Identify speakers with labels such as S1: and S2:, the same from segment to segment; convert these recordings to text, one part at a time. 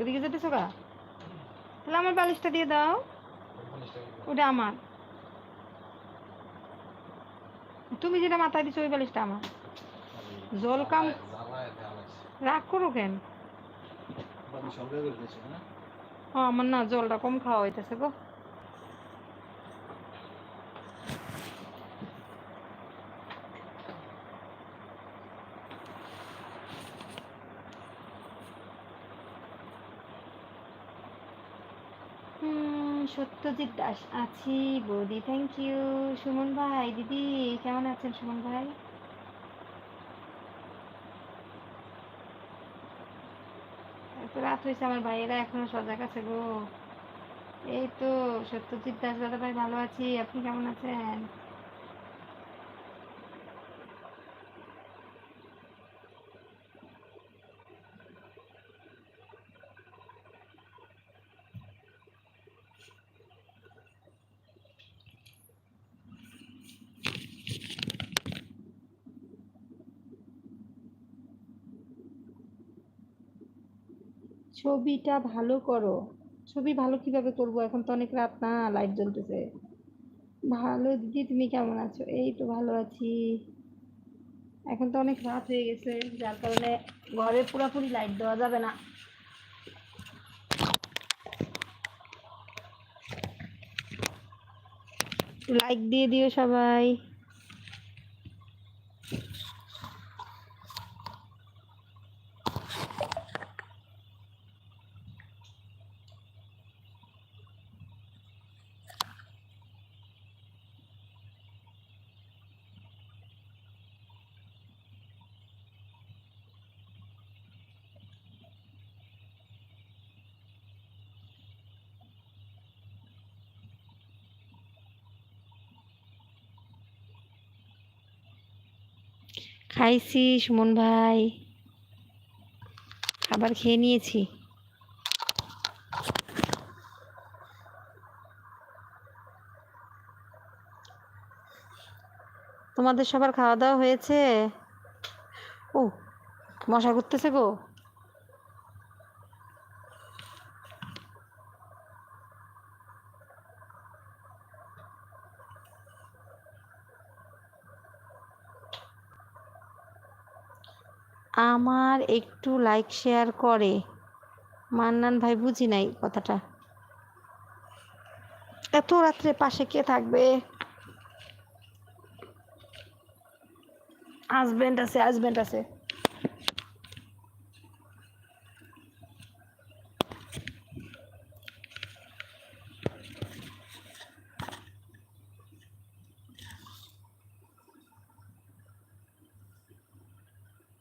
S1: এদিকে যেতেছো গা? তাহলে আমার বালিশটা দিয়ে দাও। ওটা আমার। তুমি যেটা মাথায় দিছো ওই বালিশটা আমার। জল কাম রাগ করো কেন? ও আমার না জলটা কম খাওয়া হইতেছে গো হুম, সত্যজিৎ দাস আছি, বৌদি থ্যাংক ইউ সুমন ভাই, দিদি, কেমন আছেন সুমন ভাই? রাত হয়েছে আমার ভাইয়েরা এখনও সজাগ আছে গো। এই তো, সত্যজিৎ দাস দাদা ভাই ভালো আছি, আপনি কেমন আছেন? ছবিটা ভালো করো। ছবি ভালো কীভাবে করব? এখন তো অনেক রাত না লাইট জ্বলতেছে। ভালো, দিদি, তুমি কেমন আছো? এই তো ভালো আছি। এখন তো অনেক রাত হয়ে গেছে, যার কারণে ঘরে পুরোপুরি লাইট দেওয়া যাবে না। লাইক দিয়ে দিও সবাই। খাইছি, সুমন ভাই। খাবার খেয়ে নিয়েছি। তোমাদের সবার খাওয়া দাওয়া হয়েছে? ও, মশা করতেছে গো। আমার একটু লাইক শেয়ার করে। মান্নান ভাই বুঝি নাই কথাটা। এত রাত্রে পাশে কে থাকবে? হাজবেন্ড আছে হাজবেন্ড আছে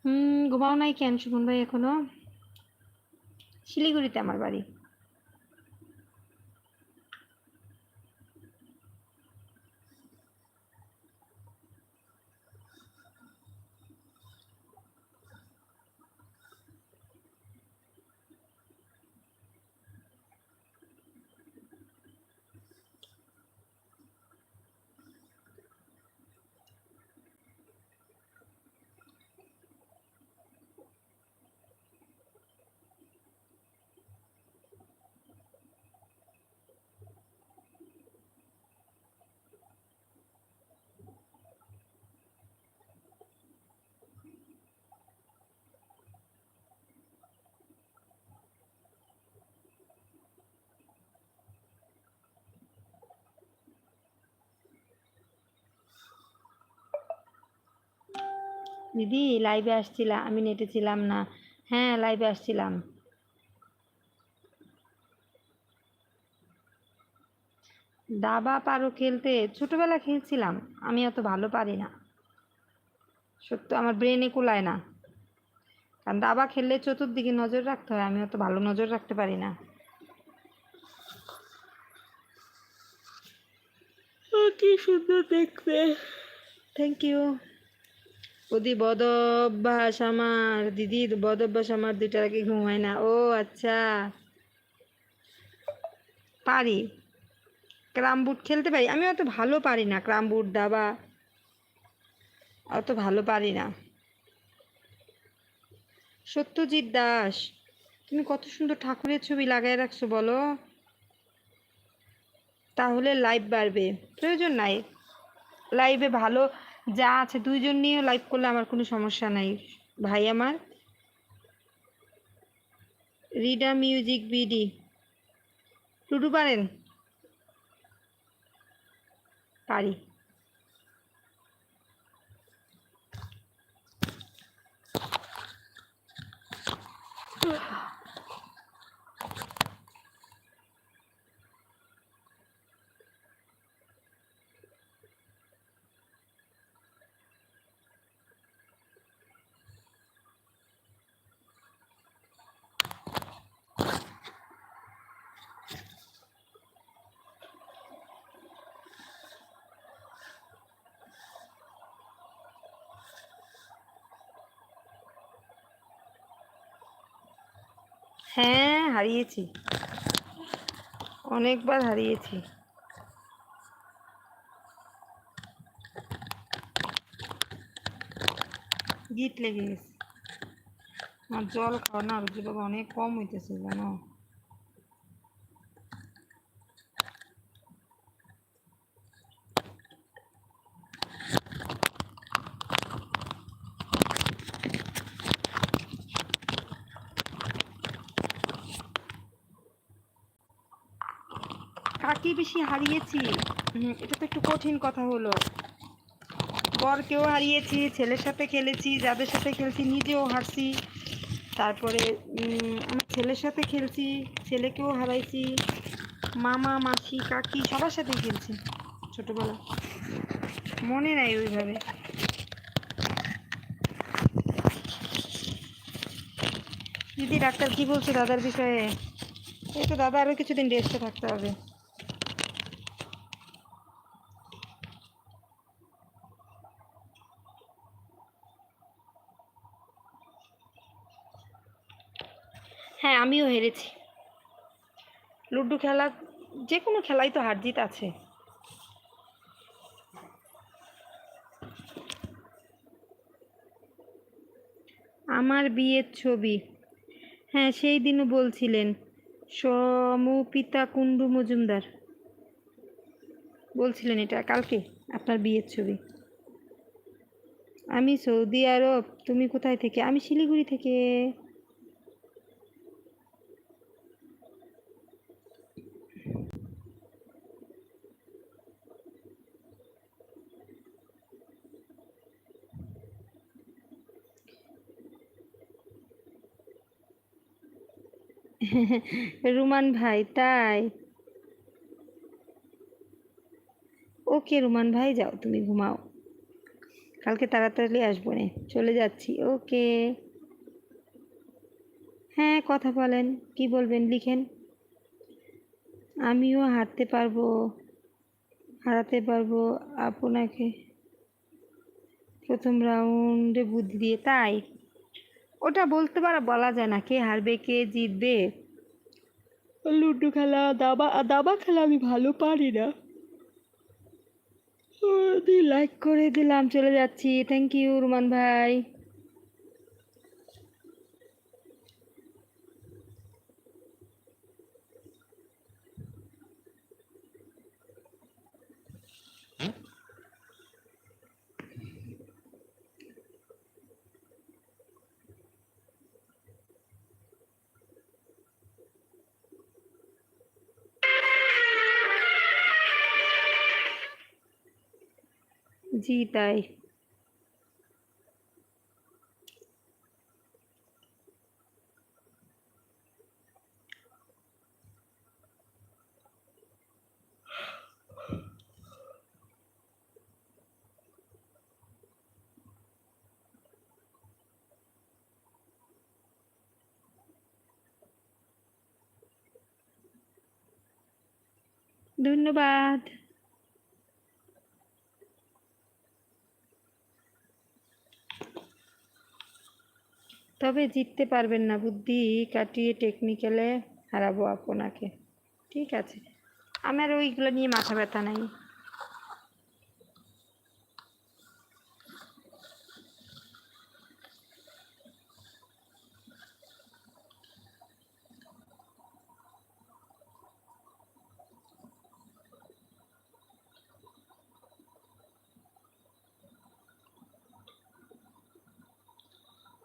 S1: হুম ঘুমাও নাই কেন সুমন ভাই এখনও? শিলিগুড়িতে আমার বাড়ি। দিদি লাইভে আসছিলাম আমি নেটে ছিলাম না। হ্যাঁ লাইভে আসছিলাম। দাবা পারো খেলতে ছোটবেলা খেলছিলাম আমি অত ভালো পারি না। সত্য আমার ব্রেনে কুলায় না। কারণ দাবা খেললে চতুর্দিকে নজর রাখতে হয় আমি অত ভালো নজর রাখতে পারি না। কি সুন্দর দেখতে। থ্যাংক ইউ ওদি বদ অভ্যাস আমার দিদির বদ অভ্যাস আমার দুইটার আগে ঘুমায় না। ও আচ্ছা। পারি। ক্রাম বুট খেলতে পারি? আমি অত ভালো পারি না ক্রাম বুট দাবা। অত ভালো পারি না। সত্যজিৎ দাস, তুমি কত সুন্দর ঠাকুরের ছবি লাগাই রাখছো বলো। তাহলে লাইভ বাড়বে। প্রয়োজন নাই। লাইভে ভালো যা আছে, দুইজন নিয়েও লাইভ করলে আমার কোনো সমস্যা নাই। ভাই আমার, রিডা মিউজিক বিডি টুটু পারেন? পারি। হ্যাঁ হারিয়েছি। অনেকবার হারিয়েছি। গিট লেগে গেছে। আমার জল খাওয়া না রুচি বাবা অনেক কম হইতেছে, জানো? কাকে বেশি হারিয়েছি। এটা তো একটু কঠিন কথা হলো। বরকেও হারিয়েছি, ছেলের সাথে খেলেছি, যাদের সাথে খেলছি নিজেও হারছি। তারপরে আমার ছেলের সাথে খেলছি, ছেলেকেও হারাইছি। মামা, মাসি, কাকি সবার সাথে খেলছি ছোটবেলা মনে নাই ওইভাবে। দিদি, ডাক্তার কি বলছে দাদার বিষয়ে? এই তো দাদা, আরও কিছুদিন রেস্টে থাকতে হবে হ্যাঁ আমিও হেরেছি। লুডো খেলা যে কোনো খেলাই তো হার জিত আছে। আমার বিয়ের ছবি। হ্যাঁ সেই দিনও বলছিলেন সমপিতা কুণ্ডু মজুমদার। বলছিলেন এটা কালকে আপনার বিয়ের ছবি। আমি সৌদি আরব তুমি কোথায় থেকে? আমি শিলিগুড়ি থেকে। রুমান ভাই, তাই? ওকে রুমান ভাই, যাও তুমি ঘুমাও। কালকে তাড়াতাড়ি আসব নে, চলে যাচ্ছি, ওকে। হ্যাঁ কথা বলেন, কি বলবেন লিখেন। আমিও হারতে পারব হারাতে পারব, আপনাকে প্রথম রাউন্ডে বুদ্ধি দিয়ে, তাই? ওটা বলতে পারা, বলা যায় না, কে হারবে, কে জিতবে। লুডো খেলা, দাবা দাবা খেলা আমি ভালো পারি না। দিয়ে লাইক করে দিলাম চলে যাচ্ছি। থ্যাংক ইউ রুমান ভাই। জি তাই ধন্যবাদ তবে জিততে পারবেন না। বুদ্ধি কাটিয়ে টেকনিক্যালে হারাবো আপনাকে। ঠিক আছে। আমার ওইগুলো নিয়ে মাথা ব্যথা নাই।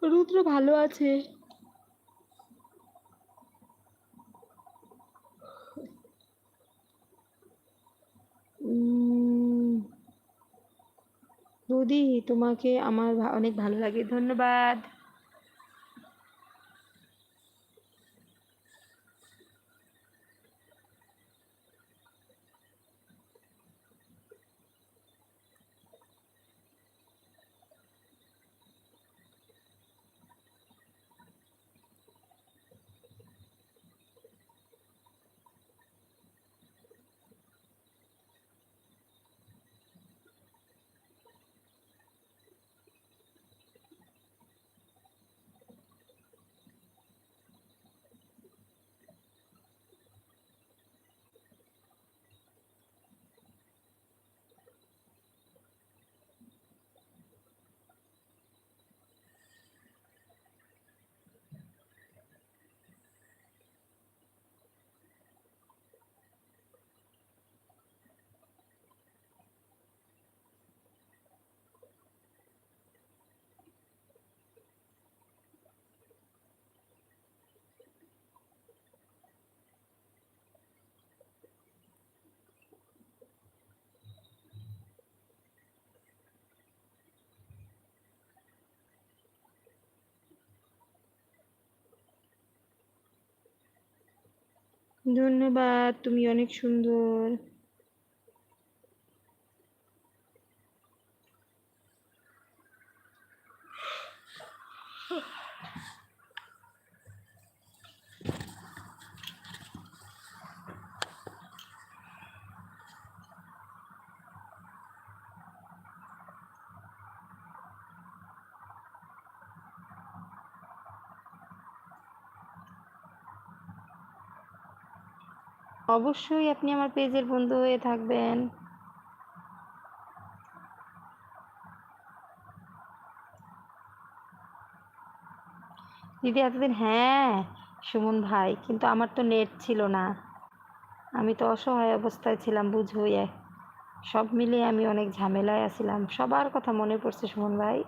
S1: রুদ্র ভালো আছে। বৌদি তোমাকে আমার অনেক ভালো লাগে। ধন্যবাদ। ধন্যবাদ তুমি অনেক সুন্দর। অবশ্যই আপনি আমার পেজের বন্ধু হয়ে থাকবেন। দিদি এতদিন হ্যাঁ সুমন ভাই, কিন্তু আমার তো নেট ছিল না। আমি তো অসহায় অবস্থায় ছিলাম বুঝবই সব মিলিয়ে আমি অনেক ঝামেলায় আছিলাম। সবার কথা মনে পড়ছে সুমন ভাই।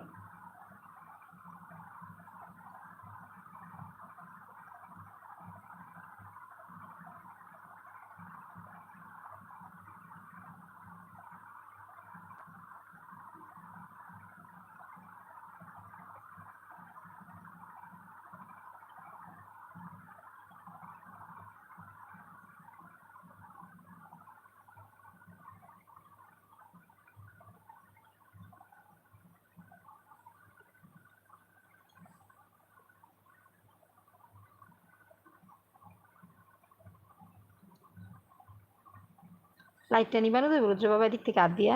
S1: লাইটটা নিবানো দেবো রুদ্র বাবা এদিক থেকে হাত দিয়া।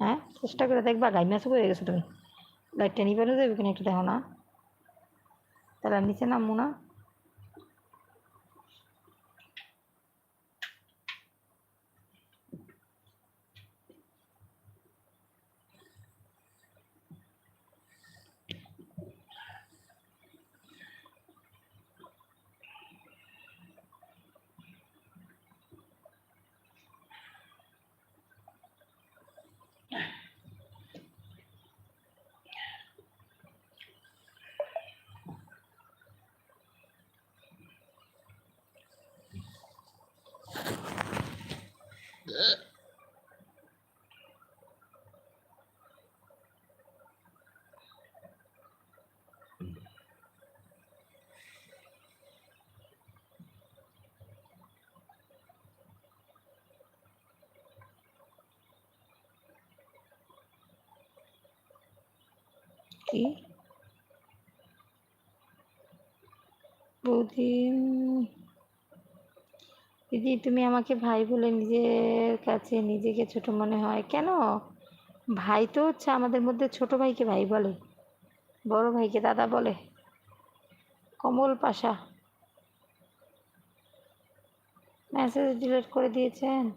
S1: হ্যাঁ চেষ্টা করে দেখবা গাই ম্যাচও হয়ে গেছো তুমি। লাইটটা নিবানো দেবে কিনা একটু দেখো না। তাহলে আর নিচে নামবো না। কি বৌদি উম, দিদি, তুমি আমাকে ভাই বলে নিজের কাছে নিজেকে ছোট মনে হয়। কেন? ভাই তো হচ্ছে আমাদের মধ্যে ছোট ভাইকে ভাই বলে, বড় ভাইকে দাদা বলে। কমল পাশা। মেসেজ ডিলিট করে দিয়েছেন?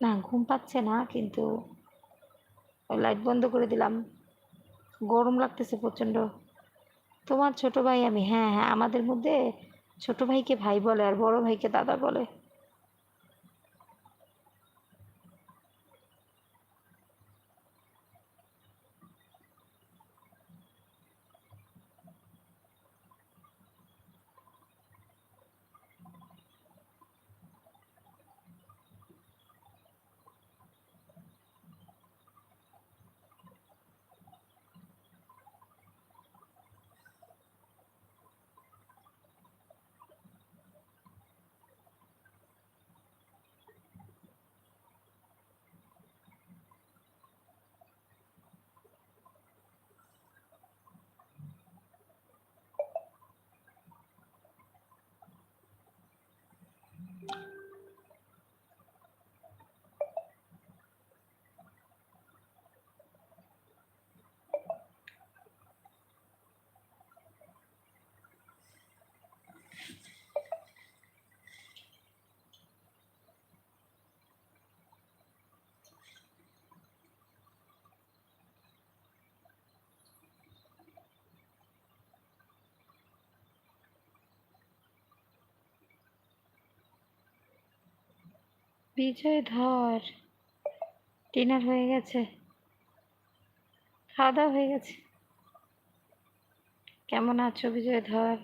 S1: না, ঘুম পাচ্ছে না, কিন্তু লাইট বন্ধ করে দিলাম। গরম লাগতেছে প্রচণ্ড। তোমার ছোট ভাই আমি হ্যাঁ হ্যাঁ আমাদের মধ্যে ছোট ভাইকে ভাই বলে আর বড় ভাইকে দাদা বলে। বিজয় ধর ডিনার হয়ে গেছে। খাওয়া দাওয়া হয়ে গেছে। কেমন আছো বিজয় ধর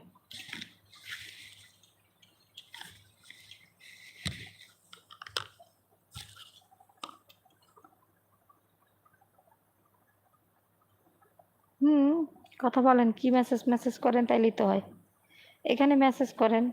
S1: হুম, কথা বলেন। কি মেসেজ মেসেজ করেন তাইলেই তো হয়। এখানে মেসেজ করেন।